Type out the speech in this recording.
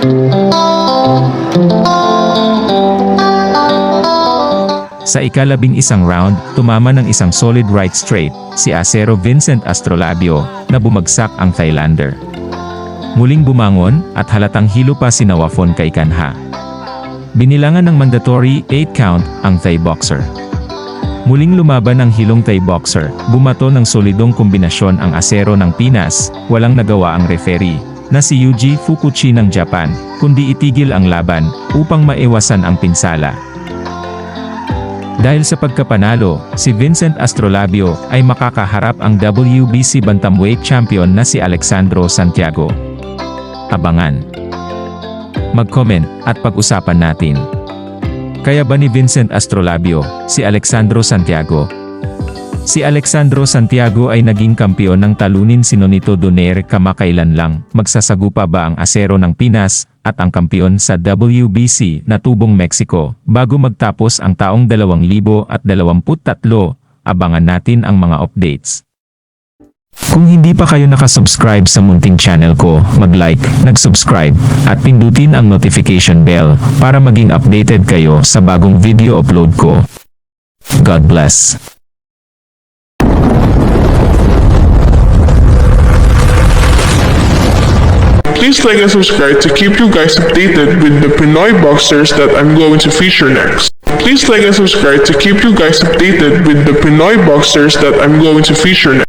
Sa ikalabing isang round, tumama ng isang solid right straight, si Acero Vincent Astrolabio, na bumagsak ang Thailander. Muling bumangon, at halatang hilo pa si Nawafon kay Kanha. Binilangan ng mandatory 8 count ang Thai boxer. Muling lumaban ang hilong Thai boxer, bumato ng solidong kombinasyon ang asero ng Pinas, walang nagawa ang referee, na si Yuji Fukuchi ng Japan, kundi itigil ang laban, upang maiwasan ang pinsala. Dahil sa pagkapanalo, si Vincent Astrolabio ay makakaharap ang WBC Bantamweight Champion na si Alexandro Santiago. Abangan. Mag-comment at pag-usapan natin. Kaya ba ni Vincent Astrolabio, si Alexandro Santiago? Si Alexandro Santiago ay naging kampeon ng talunin si Nonito Donaire kamakailan lang. Magsasagupa ba ang asero ng Pinas at ang kampeon sa WBC na tubong Mexico bago magtapos ang taong 2023? Abangan natin ang mga updates. Kung hindi pa kayo nakasubscribe sa munting channel ko, mag-like, nag-subscribe, at pindutin ang notification bell para maging updated kayo sa bagong video upload ko. God bless. Please like and subscribe to keep you guys updated with the Pinoy boxers that I'm going to feature next. Please like and subscribe to keep you guys updated with the Pinoy boxers that I'm going to feature next.